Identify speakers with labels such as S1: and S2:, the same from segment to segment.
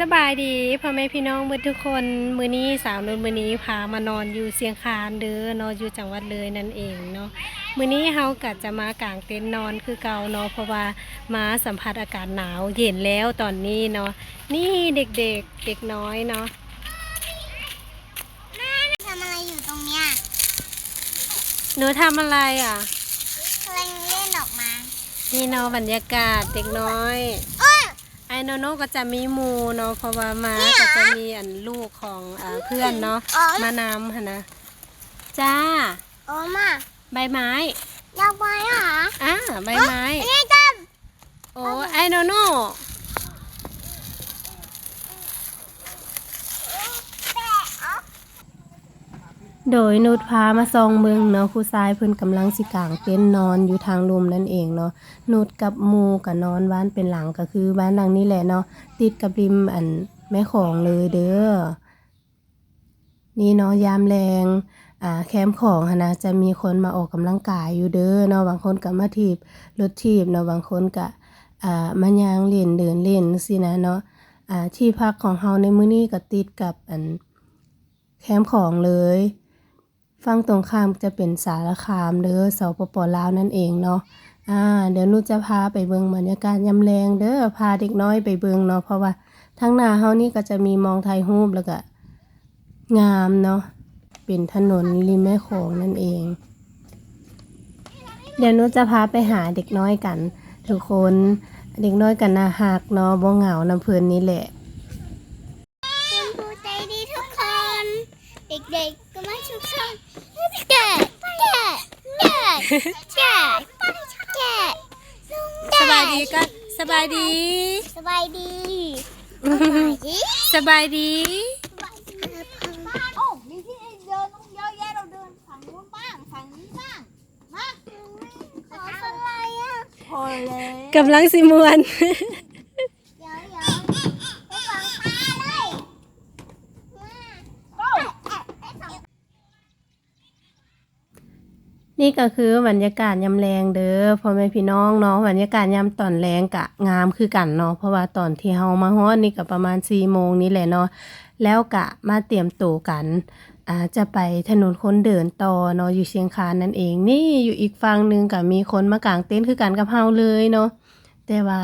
S1: สบายดีพ่อแม่พี่น้องเมื่อทุกคนมื้อนี้สาวนุ่นมื้อนี้พามานอนอยู่เสียงคานเด้อนอนอยู่จังหวัดเลยนั่นเองเนาะมื้อนี้เฮาก็จะมากางเต็นท์นอนคือเก่าเนาะเพราะว่ามาสัมผัสอากาศหนาวเย็นแล้วตอนนี้เนาะนี่เด็กๆเด็กน้อยเนาะ
S2: ทำอะไรอยู่ตรงเนี้ย
S1: หนูทำอะไรอะ
S2: กำลังเล่นออกมา
S1: นี่เนาะบรรยากาศเด็กน้อย
S2: โอ้ย
S1: ไอ โนโนก็จะมีหมูเนาะเพราะว่ามา
S2: เนี่ยเหร
S1: ก็
S2: อ
S1: จะมีอันลูกของอ่าเพื่อนเนาะ
S2: อ๋อ
S1: มานำค่ะนะจ้า
S2: โอ้มา
S1: ใบไม้
S2: อยากไปเหรอ
S1: อ่าใบไม้
S2: อันนี้จัน
S1: โอ้ไอโนโน
S2: แปะอ๋อ
S1: โดยนุชพามาซองเมืองเนาะผู้ชายเพิ่นกำลังสิกางเต็นท์นอนอยู่ทางลมนั่นเองเนาะนุชกับหมูกับนอนบ้านเป็นหลังก็คือบ้านหลังนี้แหละเนาะติดกับริมอันแม่ของเลยเด้อนี่เนาะยามแรงอ่าแคมป์ของนะจะมีคนมาออกกำลังกายอยู่เด้อเนาะบางคนก็มาถีบรถถีบเนาะบางคนก็อ่ามายางเล่นเดินเล่นสินะเนาะอ่าที่พักของเฮาในมื้อนี้ก็ติดกับอันแคมป์ของเลย ฝั่งตรงข้ามจะเป็นสารคามเด้อสปปลาวนั่นเองเนาะอ่าเดี๋ยวนูจะพาไปเบิงบรรยากาศยามแรงเด้อพาเด็กน้อยไปเบิงเนาะเพราะว่าทั้งหน้าเฮานี่ก็จะมีมองไทยรูปแล้วก็งามเนาะเป็นถนนริมแม่โขงนั่นเอง เดี๋ยวนูจะพาไปหาเด็กน้อยกัน ทุกคนเด็กน้อยกันนาฮักเนาะบ่เหงาน้ำเพลินนี่แหละ
S2: คุณครูใจดีทุกคน เด็กๆก็มาชุกชน แกะแกะแกะแกะแกะ
S1: สบายดีก็สบายดี
S2: สบายดี สบายดี
S1: สบายดี
S2: โอ้มีที่เดินต้องเยอะแยะเราเดินฝั่งนู้นบ้างฝั่งนี้บ้างมาขออะไรอะพอแล้ว
S1: กำลังสิมวน
S2: เดี๋ยวเดี๋ยวไปฟังตาเลยมา
S1: นี่ก็คือบรรยากาศยามแรงเด้อพ่อแม่พี่น้องเนาะบรรยากาศยามตอนแรงกะงามคือกันเนาะเพราะว่าตอนที่เฮามาฮอดนี่ก็ประมาณ4โมงนี่แหละเนาะแล้วกะมาเตรียมตัวกันอ่าจะไปถนนคนเดินต่อเนาะอยู่เชียงคานนั่นเอง นี่อยู่อีกฝั่งหนึงก็มีคนมากางเต็นท์คือกันกับเฮาเลยเนาะแต่ว่า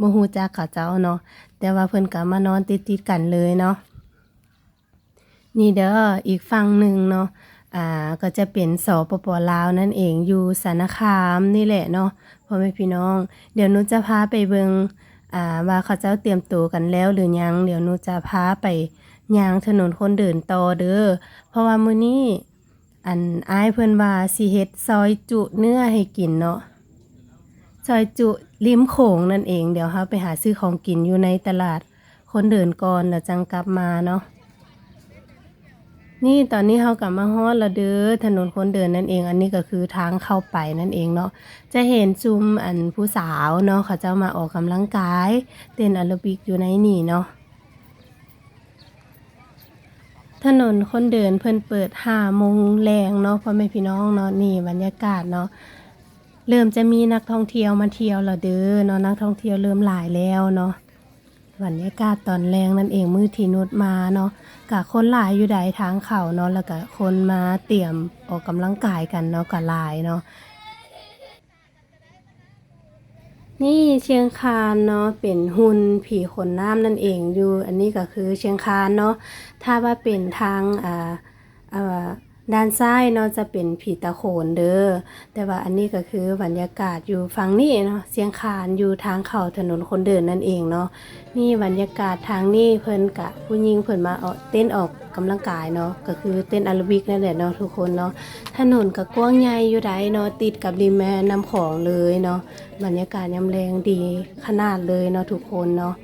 S1: บ่ฮู้จักเขาเจ้าเนาะแต่ว่าเพิ่นก็มานอนติดๆกันเลยเนาะนี่เด้ออีกฝั่งหนึ่งเนาะ อ่าก็จะเป็นสปปลาวนั่นเองอยู่สารคามนี่แหละเนาะพ่อแม่พี่น้อง เดี๋ยวนูจะพาไปเบิงอ่าว่าเขาเจ้าเตรียมตัวกันแล้วหรือยัง เดี๋ยวนูจะพาไปยางถนนคนเดินต่อเด้อเพราะว่ามื้อนี้อันอ้ายเพิ่นว่าสิเฮ็ดซอยจุเนื้อให้กินเนาะซอยจุริมโขงนั่นเองเดี๋ยวเฮาไปหาซื้อของกินอยู่ในตลาดคนเดินก่อนแล้วจังกลับมาเนาะ นี่ตอนนี้เรากลับมาฮอดล้วเด้อถนนคนเดินนั่นเอง อันนี้ก็คือทางเข้าไปนั่นเองเนาะจะเห็นจุมอันผู้สาวเนาะเขาจะมาออกกำลังกาย เต้นแอโรบิกอยู่ในนี่เนาะถนนคนเดินเพิ่นเปิดห้าโมงแรงเนาะพ่อแม่พี่น้องเนาะนี่บรรยากาศเนาะเริ่มจะมีนักท่องเที่ยวมาเที่ยวล้วเด้อเนาะนักท่องเที่ยวเริ่มหลายแล้วเนาะบรรยากาศตอนแรงนั่นเองมือที่นุดมาเนาะ กะคนหลายอยู่ใดทางเขาเนาะแล้วก็คนมาเตรียมออกกำลังกายกันเนาะก็หลายเนาะนี่เชียงคานเนาะเป็นหุ่นผีขนน้ำนั่นเองอยู่ อันนี้ก็คือเชียงคานเนาะถ้าว่าเป็นทางอ่าอ่า ด้านซ้ายเนาะจะเป็นผีตะโขนเด้อ แต่ว่าอันนี้ก็คือบรรยากาศอยู่ฝั่งนี้เนาะ เสียงคานอยู่ทางเข้าถนนคนเดินนั่นเองเนาะ นี่บรรยากาศทางนี้เพิ่นกะผู้หญิงเพิ่นมาเอาเต้นออกกำลังกายเนาะ ก็คือเต้นอารบิกนั่นแหละเนาะทุกคนเนาะ ถนนก็กว้างใหญ่อยู่ไดเนาะติดกับริมแม่น้ำของเลยเนาะ บรรยากาศยามแรงดีขนาดเลยเนาะทุกคนเนาะ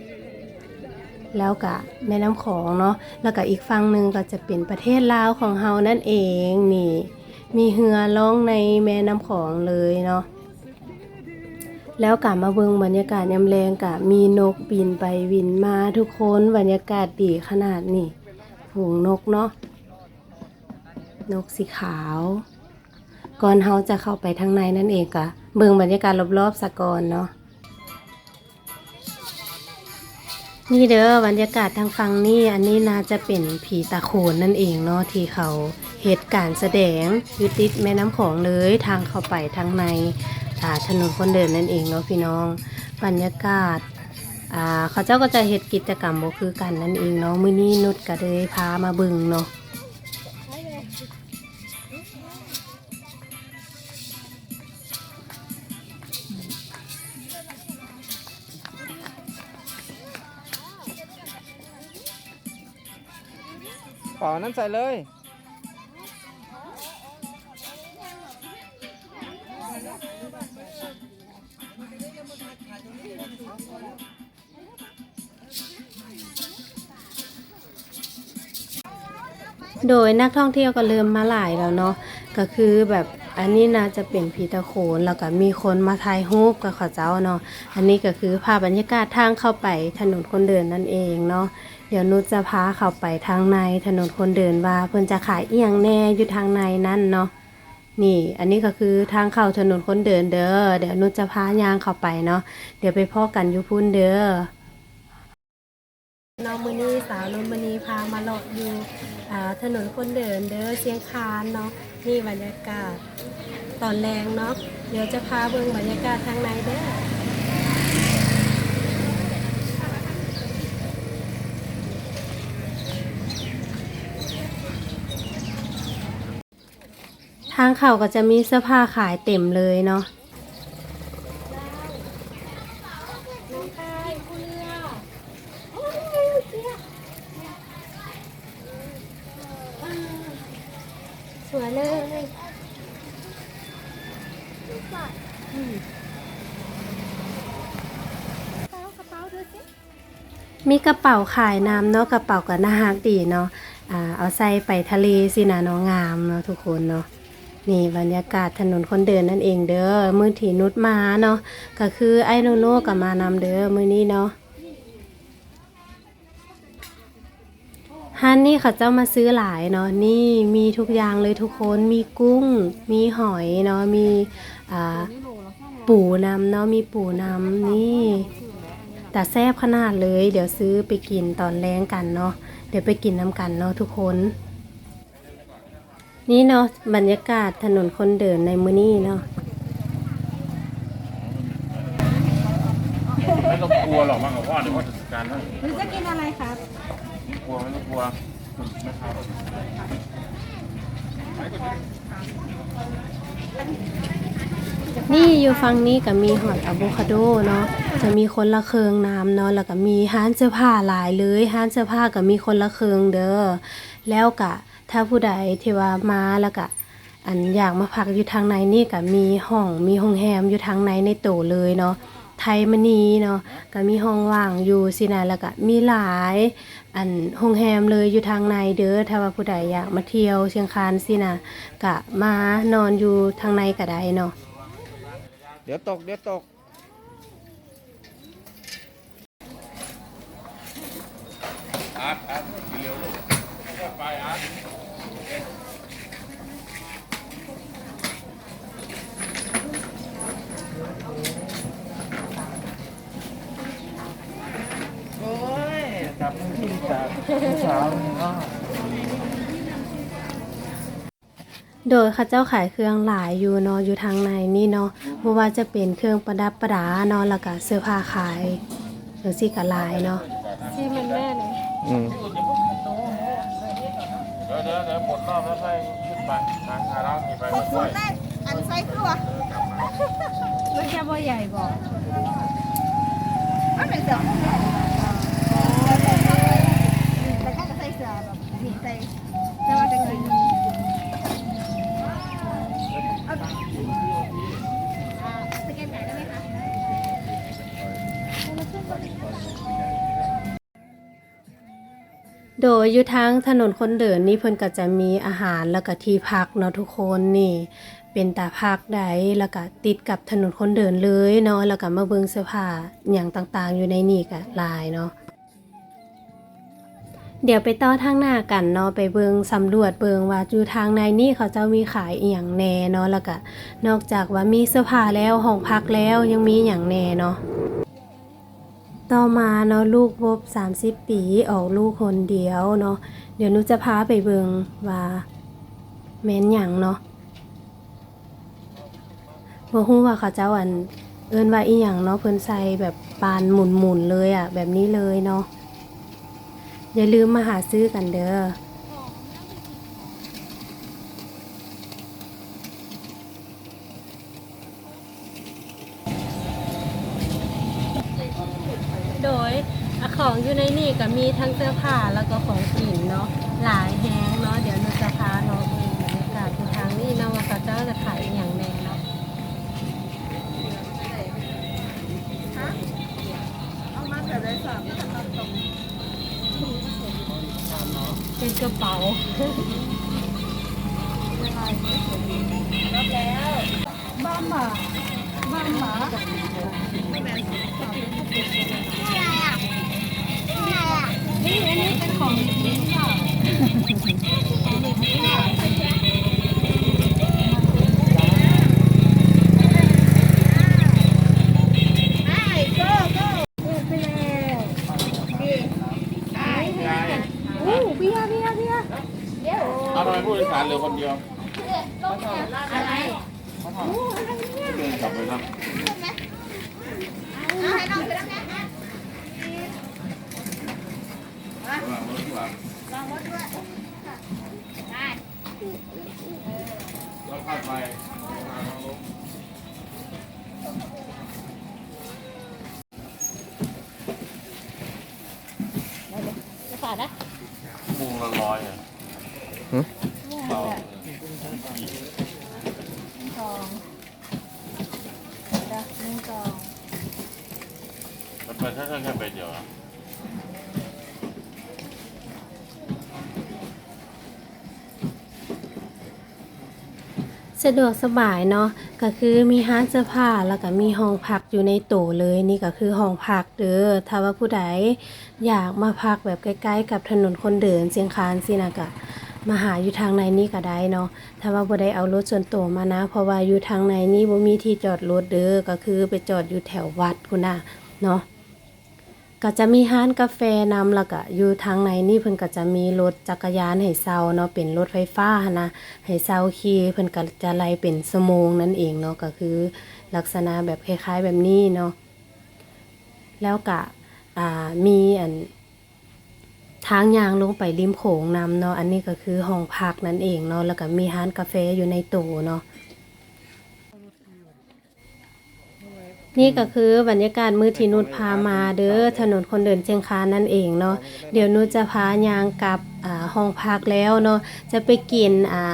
S1: แล้วกะแม่น้ำของเนาะแล้วก็อีกฝั่งหนึ่งก็จะเป็นประเทศลาวของเฮานั่นเองนี่ มีเหือล่องในแม่น้ำของเลยเนาะแล้วกลับมาเบิงบรรยากาศยามแรงกะมีนกบินไปบินมาทุกคนบรรยากาศดีขนาดนี่ฝูงนกเนาะนกสีขาว ก่อนเฮาจะเข้าไปทางในนั่นเองกะเบิงบรรยากาศรอบๆสะกอนเนาะ นี่เด้อบรรยากาศทางฟังนี่อันนี้น่าจะเป็นผีตาโขนนั่นเองเนาะที่เขาเหตุการณ์แสดงอยู่ติดแม่น้ำของเลยทางเข้าไปทางในอ่าถนนคนเดินนั่นเองเนาะพี่น้อง บรรยากาศอ่าเขาเจ้าก็จะเหตุกิจกรรมบ็คือกันนั่นเองเนาะมื้อนี้นุชก็เลยพามาบึงเนาะ
S3: นั้นใส่เลย
S1: โดยนักท่องเที่ยวก็เริ่มมาหลายแล้วเนาะก็คือแบบอันนี้น่าจะเป็นผีตะโขนแล้วก็มีคนมาถ่ายรูปกับเขาเจ้าเนาะอันนี้ก็คือภาพบรรยากาศทางเข้าไปถนนคนเดินนั่นเองเนาะ เดี๋ยวนุชจะพาเข้าไปทางในถนนคนเดินว่าเพิ่นจะขายเอียงแน่อยู่ทางในนั่นเนาะนี่ อันนี้ก็คือทางเข้าถนนคนเดินเด้อเดี๋ยวนุชจะพายางเข้าไปเนาะเดี๋ยวไปพ่อกันอยู่พุ่นเด้อน้องมือนี้สาวนนมณีพามาเลาะอยู่อ่าถนนคนเดินเด้อเชียงคานเนาะนี่บรรยากาศตอนแรงเนาะเดี๋ยวจะพาเบิ่งบรรยากาศทางในเด้อ ทางเขาก็จะมีเสื้อผ้าขายเต็มเลยเนาะสวยเลยมีกระเป๋าขายน้ำเนาะกระเป๋าก็น่าฮักดีเนาะอ่าเอาใส่ไปทะเลสินะเนาะงามเนาะทุกคนเนาะ นี่บรรยากาศถนนคนเดินนั่นเองเด้อมือถีนุดมาเนาะก็คือไอ้โนโน่กับมานำเด้อมือนี้เนาะฮันนี่เขาเจ้ามาซื้อหลายเนาะนี่มีทุกอย่างเลยทุกคนมีกุ้ง มีหอยเนาะมีอ่าปูนำเนาะมีปูนำนี่แต่แซ่บขนาดเลย เดี๋ยวซื้อไปกินตอนแรงกันเนาะเดี๋ยวไปกินน้ำกันเนาะทุกคน นี่เนาะบรรยากาศถนนคนเดินในมื้อนี้เนาะ
S4: ไม่ต้องกลัวหรอกมั้งกับพ่อเดี๋ยวพ่อจัดการให้
S5: หรือจะกินอะไรครับ
S4: ไม่กลัวไม่ต้องกลัวนะครับ
S1: นี่อยู่ฝั่งนี้ก็มีหอยอะโวคาโดเนาะจะมีคนละเคืองน้ำเนาะแล้วก็มีห้านเสื้อผ้าหลายเลยห้านเสื้อผ้าก็มีคนละเคืองเด้อแล้วก็ ถ้าผู้ใดที่ว่ามาแล้วก็อันอยากมาพักอยู่ทางในนี่ก็มีห้องมีโรงแรมอยู่ทางในในโตเลยเนาะไทยมณีเนาะก็มีห้องว่างอยู่สินะแล้วก็มีหลาย อันโรงแรมเลยอยู่ทางในเด้อถ้าว่าผู้ใดอยากมาเที่ยวเชียงคานสินะก็มานอนอยู่ทางในก็ได้เนาะ
S3: เดี๋ยวตกเดี๋ยวตก
S4: อาร์ตอาร์ตเร็วไปอาร์ต
S3: โอ้ยจับที่จากผู้สาวนี่ก็
S1: โดยเข้าเจ้าขายเครื่องหลายอยู่เนาะอยู่ทางในนี่เนาะบ่ว่าจะเป็นเครื่องประดับประดาเนาะแล้วก็เสื้อผ้าขายหรือสิกะลายเนาะ
S5: ซีมันแม่เลย
S3: อืม
S4: เดี๋ยวเดี๋ยวเดี๋ยวหมดรอบแล้วค่อยขึ้นไปทางทางเรามีไปหมดด้วย
S5: อันไซส์ตัวมันจะบ่ใหญ่บอกอันเป็นเสือ ด
S1: ยอยู่ทางถนนคนเดินนี่เพิ่นก็จะมีอาหารแล้วก็ที่พักเนาะทุกคนนี่ เป็นตาพักได้แล้วก็ติดกับถนนคนเดินเลยเนาะแล้วก็มาเบิงเสื้อผ้าอย่างต่างๆ อยู่ในนี่ก็หลายเนาะเดี๋ยวไปต่อทางหน้ากันเนาะไปเบิงสำรวจเบิงว่าอยู่ทางในนี่เขาเจ้ามีขายอีหยังแน่เนาะแล้วก็นอกจากว่ามีเสื้อผ้าแล้วห้องพักแล้วยังมีอย่างแน่เนาะ ต่อมาเนาะลูกครบ30 ปีออกลูกคนเดียวเนาะเดี๋ยวนูจะพาไปเบิงว่าแม่นหยังเนาะบ่ฮู้ว่าเขาเจ้าอันเอิ้นว่าอีหยังเนาะเพิ่นใส่แบบปานหมุนๆเลยอะ แบบนี้เลยเนาะอย่าลืมมาหาซื้อกันเด้อ โดยอะของอยู่ในนี่ก็มี ทั้งเสื้อผ้าแล้วก็ของกินเนาะหลายแฮงเนาะเดี๋ยวหนูจะพาเนาะดูบรรยากาศที่ทางนี้นะว่าเขาเจ้าจะขายอย่างแน่เนาะ
S5: เอามาแบบได้สามก็ตัดตรง
S1: เป็นกระเป๋า
S5: บ้านหมาบ้านหมา
S1: นี่อันนี้เป็นของกินค่ะ
S5: อ้ก็ก็เปิดไปแล้วดี
S4: ยาย
S5: โอ้เบียร์เบียร์เบียร์
S4: เอาทำไมผู้โดยสารเหลือคนเดียว
S2: อะไร
S4: เดินกลับไปครับ
S2: เอาให้น้องไปแล้วนะ
S4: วางรถที่หลัง
S2: ลองรถด้วยได้
S4: แล้วข้ามไป
S5: จะฝาดนะ
S4: มุงละร้อยอะเรา
S5: สองเดี๋ยวหนึ่งสอง
S4: ปแค่แค่ใบเดียว
S1: สะดวกสบายเนาะก็คือมีห้านเสื้อผ้าแล้วก็มีห้องพักอยู่ในโตเลยนี่ก็คือห้องพักเด้อถ้าว่าผู้ใดอยากมาพักแบบใกล้ๆ กับถนนคนเดินเสียงคานสินะก็มาหาอยู่ทางในนี่ก็ได้เนาะถ้าว่าบ่ได้เอารถส่วนตัวมานะ เพราะว่าอยู่ทางในนี่บ่มีที่จอดรถเด้อก็คือไปจอดอยู่แถววัดคุณน่ะเนาะ ก็จะมีห้านกาแฟนำแล้วก็อยู่ทางในนี่เพิ่นก็จะมีรถจักรยานให้เซาเนาะเป็นรถไฟฟ้าหั้นนะให้เซาขี่เพิ่นก็จะไล่เป็นชั่วโมงนั่นเองเนาะก็คือ ลักษณะแบบคล้ายๆแบบนี้เนาะแล้วก็อ่ามีอันทางยางลงไปริมโขงนำเนาะอันนี้ก็คือห้องพักนั่นเองเนาะแล้วก็มีห้านกาแฟอยู่ในตู้เนาะ นี่ก็คือบรรยากาศมือที่นุชพามาเด้อถนนคนเดินเชียงคานนั่นเองเนาะเดี๋ยวนุชจะพายางกลับห้องพักแล้วเนาะจะไปกินอ่า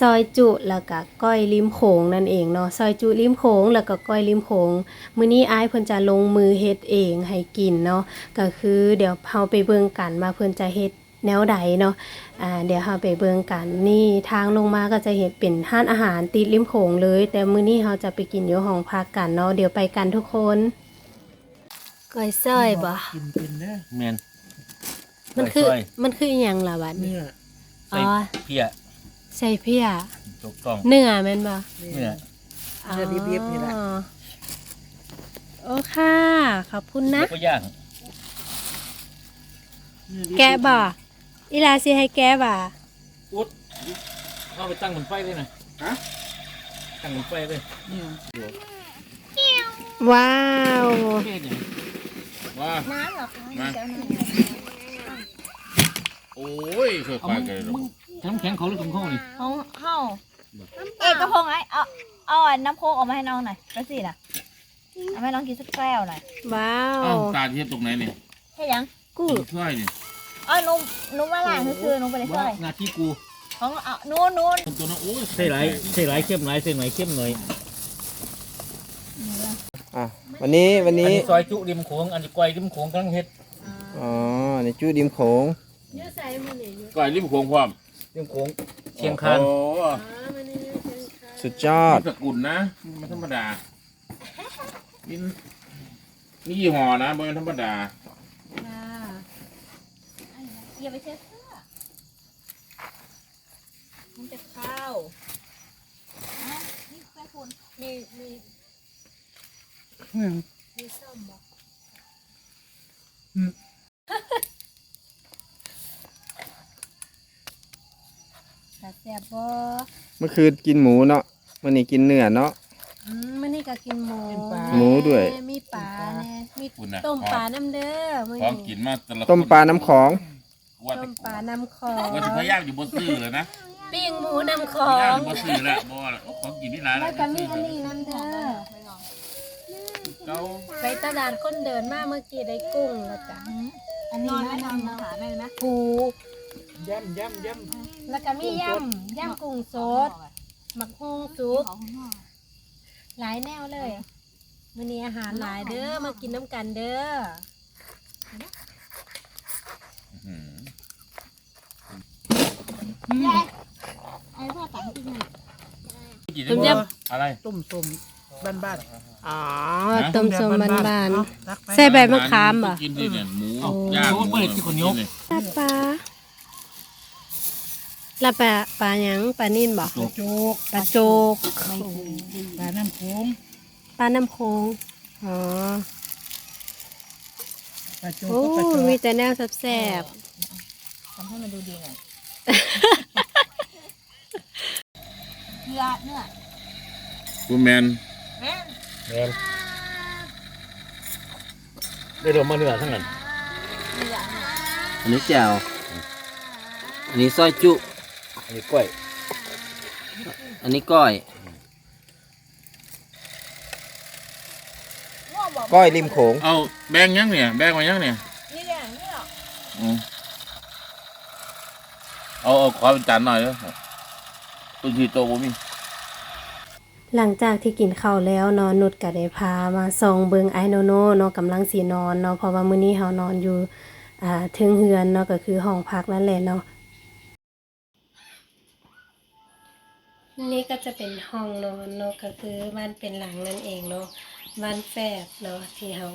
S1: ซอยจุแล้วก็ก้อยริมโขงนั่นเองเนาะซอยจุริมโขงแล้วก็ก้อยริมโขงมื้อนี้อ้ายเพิ่นจะลงมือเฮ็ดเองให้กินเนาะก็คือเดี๋ยวเฮาไปเบิ่งกันมาเพิ่นจะเฮ็ด แนวใดเนาะอ่าเดี๋ยวเราไปเบิ่งกันนี่ทางลงมาก็จะเห็นเป็นห้านอาหารติดริมโขงเลย แต่มื้อนี้เราจะไปกินอยู่ห้องพักกันเนาะเดี๋ยวไปกันทุกคนก้อยซอยบ่
S3: กินเป็นนะ
S6: แมน
S1: มันคือ
S6: ก้อยซอย
S1: มันคืออหยังล่ะบัดนี้
S3: เนี่ย
S1: อ๋
S6: ใส่
S1: อ
S6: เพีย
S1: ใส่เพีย
S6: ถูกต้อง
S1: เนื้อแม่นบ่
S6: เนื้อ
S1: อ๋อ
S3: เนื้อดิบๆนี่แหละ
S1: โอ้ค่ะ ขอบคุณนะ
S6: แล้วก็ย่าง
S1: แกะบ่ อีลาสิให้แกะบ่
S6: อุ๊ดเอาไปตั้งบนไฟเลยนะฮะตั้งบนไฟเลย
S1: ว้าว
S6: เท่เนี่ย
S4: ว่า
S5: น้ำหรอ
S4: มาโอ้ยเคย
S6: เอา
S4: ไป
S6: มึง
S4: กันเลย
S6: มึงน้ำแข็งเขาหรือของเขานี่
S5: ห้องเข้าเอกกระพงไอ้เอาเอาอันน้ำโค้กออกมาให้น้องหน่อยไปสิน่ะเอาให้น้องกินสักแก้วหน่อย
S1: ว้าว
S4: เอ้าตาเทียบตรงไหนเนี่ย
S5: ใช่ยัง
S1: กุ้ง
S4: ช่วยนี่
S5: เอ๋อนุ่มนุ่มมาหลานคือนุ่มไปเลย
S6: ว่า
S5: เท่าไหร่
S6: หน้าที่กู
S5: ของเอานู้นนู้น
S4: ตัวนั้นโอ้ย
S6: ใส่หลายใส่หลายเข้มหลายใส่หน่อยเข้มหน่อย
S3: อะวันนี้วัน
S6: อัน
S3: นี้
S6: นี้ซอยจุริมโขงอันนี้ก้อยริมโขงกำลังเฮ็ด
S3: อ๋อในจู้ดิมโขง
S1: อยู่ใส่มื้อนี้อยู่
S4: ก่อยริมโขงความ
S6: ริมโขงเชียงคาน
S4: โอ้
S1: อ๋อมื้อนี้อยู่เชียงคาน
S3: สุดยอด
S4: สกุลนะไม่ธรรมดานี่นี่ยี่ห้อนะไม่ธรรมดา
S1: ค่ะ
S5: อย่าไปเช็ดเสื้อมันจะเข้าอะนี่แม่คุณ
S1: มีมีมีส้มบ่กะแซ่บบ่
S3: เมื่อคืนกินหมูเนาะวันนี้กินเนื้อเนาะ
S1: อืมมื้อนี้ก็กินหมู
S3: หมูด้วย
S1: มีปลาแน่มี
S4: คุณน่ะ
S1: ต้มปลาน้ำเด้อมื้อ
S4: ของ
S1: นี้
S4: กินมาแต่ละ
S3: ต้มปลาน้ำของ
S4: ว่า
S1: ต้มปลาน้ำคอ
S4: ว่าจะพยายามอยู่บนซื่อเลยนะ
S1: ปิ้งหมูน้ำค
S4: พ
S1: อยา
S4: ยาม
S1: ง
S4: อยู่บนซื่อแหละบ่ของกินนี่หลาย
S1: แล้วก็มีอันนี้น้ำเด้อ
S4: เก้า
S1: ไปตลาดคนเดินมาเมื่อกี้ได้กุ้งแล้วจ้ะอันนี้
S5: นอน
S1: นะ
S5: ไม่นอนมาหาได้ไหม
S1: ปู
S3: ย่ำย่ำย่
S1: แล้วก็มียำยำกุ้งสดหมักฮุ้งสุกหลายแนวเลยมื้อนี้อาหารหลายเด้อมากินน้ำกันเด้อ
S4: อื้
S2: ไอ้พ่อตังค์ที่ไหน
S4: หือกิน
S1: ต้มย
S4: อะไร
S3: ต้มส้มบ้านบ้าน
S1: อ๋อ
S4: ฮะ
S1: ต้มส้มบานๆใส่ใบมะขามบ่
S4: กินดิเนี่ยหมู
S6: เอ้า
S4: ย่าง
S6: โอ้เปิดที่คนยก
S4: เนี่ย
S1: ลาปลาลาปลาปลาหยังปลานิ่นบ่
S3: โจก
S1: ปลาโจก
S3: ปลาน้ำโขง
S1: ปลาน้ำโขงอ๋อ
S3: ปลาโจ
S1: โอ้มีแต่แนวแซ่บ
S5: ทำให้มันดูดีหน่อย เนื้อเนื้อ
S4: กูแมน
S6: แมนได้รวมมาเนื้อทั้งนั้น
S3: อันนี้แจ่วอันนี้ซอยจุ
S6: อันนี้กล้วย
S3: อันนี้ก้อยก้อยริมโขง
S4: เอาแบงยังเนี่ย แบงมายังเนี่ย
S5: นี่แหละนี่หรอ
S4: อืม เอาเอาขอเป็นจานหน่อยเด้อตุ้ทีโตบ่มี
S1: หลังจากที่กินข้าวแล้วเนาะนุชก็ได้พามาส่องเบิงไอโนโนเนาะกำลังสินอนเนาะเพราะว่ามื้อนี้เฮานอนอยู่อ่าเทึงเฮือนเนาะก็คือห้องพักนั่นแหละเนาะนี่ก็จะเป็นห้องนอนเนาะก็คือบ้านเป็นหลังนั่นเองเนาะ บ้านแฝดเนาะที่เฮา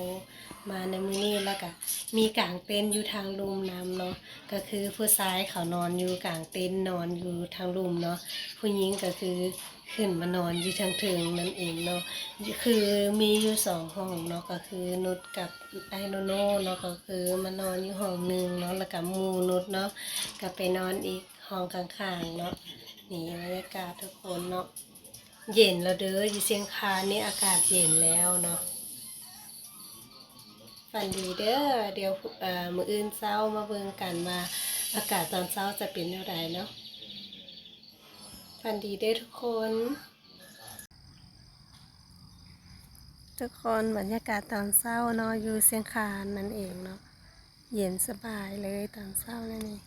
S1: มาในมือนี้แล้วก็มีกางเต็นท์อยู่ทางลุมน้ำเนาะก็คือผู้ชายเขานอนอยู่กางเต็นท์นอนอยู่ทางลุมเนาะผู้หญิงก็คือขึ้นมานอนอยู่ทางเทิงนั่นเองเนาะคือมีอยู่สองห้องเนาะก็คือนุชกับไอโนโนเนาะก็คือมานอนอยู่ห้องหนึ่งเนาะแล้วก็หมู่นุชเนาะก็ไปนอนอีกห้องข้างๆเนาะนี่บรรยากาศทุกคนเนาะ เย็นแล้วเด้ออยู่เชียงคานนี่อากาศเย็นแล้วเนาะฝันดีเด้อเดี๋ยวเอ่อมื้ออื่นเช้ามาเบิ่งกันว่าอากาศตอนเช้าจะเป็นเท่าใดเนาะฝันดีเด้อทุกคน ทุกคนบรรยากาศตอนเช้าเนาะอยู่เชียงคานนั่นเองเนาะเย็นสบายเลยตอนเช้านั่นเอง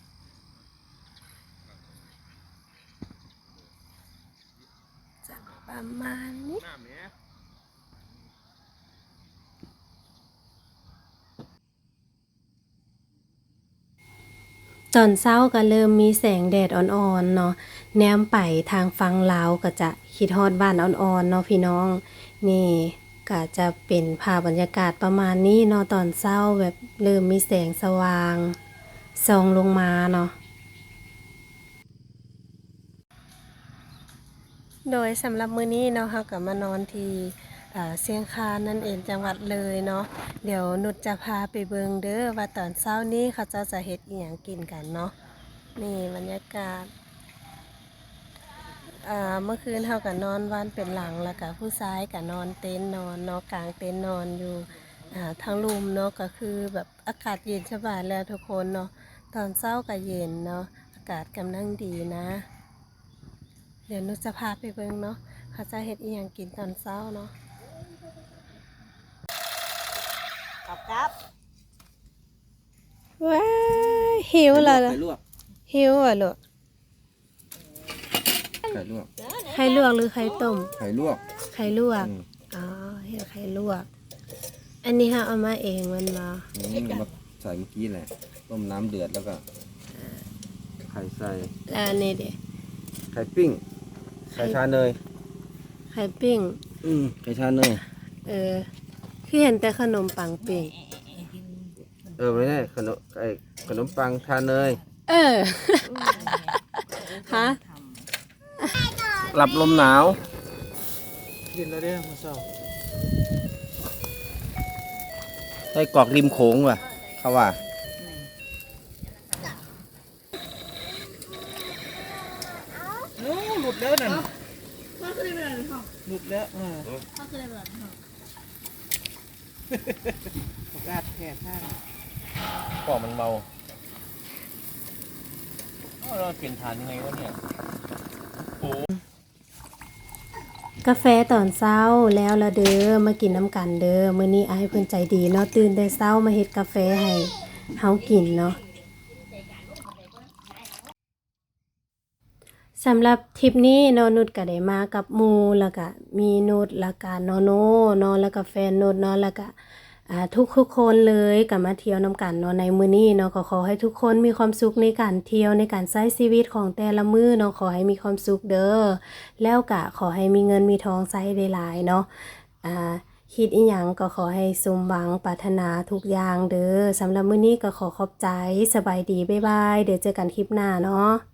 S1: จะ ประมาณนี้ตอนเช้าก็เริ่มมีแสงแดดอ่อนๆเนาะแนมไปทางฟังลาวก็จะคิดฮอดบ้านอ่อนๆเนาะพี่น้อง นี่ก็จะเป็นภาพบรรยากาศประมาณนี้เนาะตอนเช้าแบบเริ่มมีแสงสว่างส่องลงมาเนาะ โดยสำหรับมื้อนี้เนาะเราก็มานอนที่อ่าเชียงคานนั่นเองจังหวัดเลยเนาะเดี๋ยวนุชจะพาไปเบิงเด้อว่าตอนเช้านี้เขาเจ้าจะเฮ็ดอีหยังกินกันเนาะนี่บรรยากาศเมื่อคืนเฮาก็นอนวานเป็นหลังแล้วก็ผู้ชายก็นอนเต็นนอนเนาะกลางเต็นนอนอยู่ทางลุมเนาะก็คือแบบอากาศเย็นสบายแล้วทุกคนเนาะตอนเช้าก็เย็นเนาะอากาศกำลังดีนะ เดี๋ยวนุชจะพาไปเบิ่งเนาะเขาจะเฮ็ดอีหยังกินตอนเช้าเนาะ
S5: กลับครับ
S1: ว้ายหิวแล้ว
S3: ไข่ลวก
S1: หิวอะลูก
S3: ไข่ลวก
S1: ไข่ลวกหรือไข่ต้ม
S3: ไข่ลวก
S1: ไข่ลวก
S3: อืม
S1: อ๋อเฮ็ดไข่ลวก อันนี้ฮะเอามาเองมันมา
S3: นี่มาใส่เมื่อกี้แหละ ต้มน้ำเดือดแล้วก็ไข่ใส่
S1: แล้วอันนี้ดิ
S3: ไข่ปิ้ง ไข่ชาเนย
S1: ไข่ปิ้ง
S3: อืมไข่ชาเนย
S1: เออคือเห็นแต่ขนมปังปิ้ง
S3: เออไม่ใช่ขนมไอ้ขนมปังชาเนย
S1: เออ ฮะ
S3: หลับลมหนาว
S6: กินแล้วเด้อมาเศร้า
S3: ไส้กรอกริมโขงว่ะ เขาว่า
S6: โอ้หลุ ดแล้วนั่นหลุดแล้วอ่าประกาศแค่ท่าปอมันเมาเอ้าเราเปลี่ยนฐานยังไงวะเนี่ยโอ้
S1: กาแฟตอนเช้าแล้วละเด้อมากินน้ำกันเด้อมื้อนี้อายเพิ่นใจดีเนาะตื่นแต่เช้ามาเฮ็ดกาแฟให้เฮากินเนาะ สำหรับทริปนี้นาะนุชก็ได้มากับมูแล้วก็มีนุชแล้วก็โนโนนาะแล้วก็แฟนนุชเนาะแล้วก็อ่าทุกคนเลยก็มาเที่ยวนํกันเนาะในมื้อนี้เนาะก็ขอให้ทุกคนมีความสุขในการเที่ยวในการใช้ชีวิตของแต่ละมื้อเนาะขอให้มีความสุขเด้อแล้วก็ขอให้มีเงินมีทองใช้ได้หลายเนาะอ่าคิดอีหยังก็ขอให้สมหวังปรารถนาทุกอย่างเด้อสำหรับมื้อนี้ก็ขอขอบใจสบายดีบ๊ายบายเดี๋ยวเจอกันคลิปหน้าเนาะ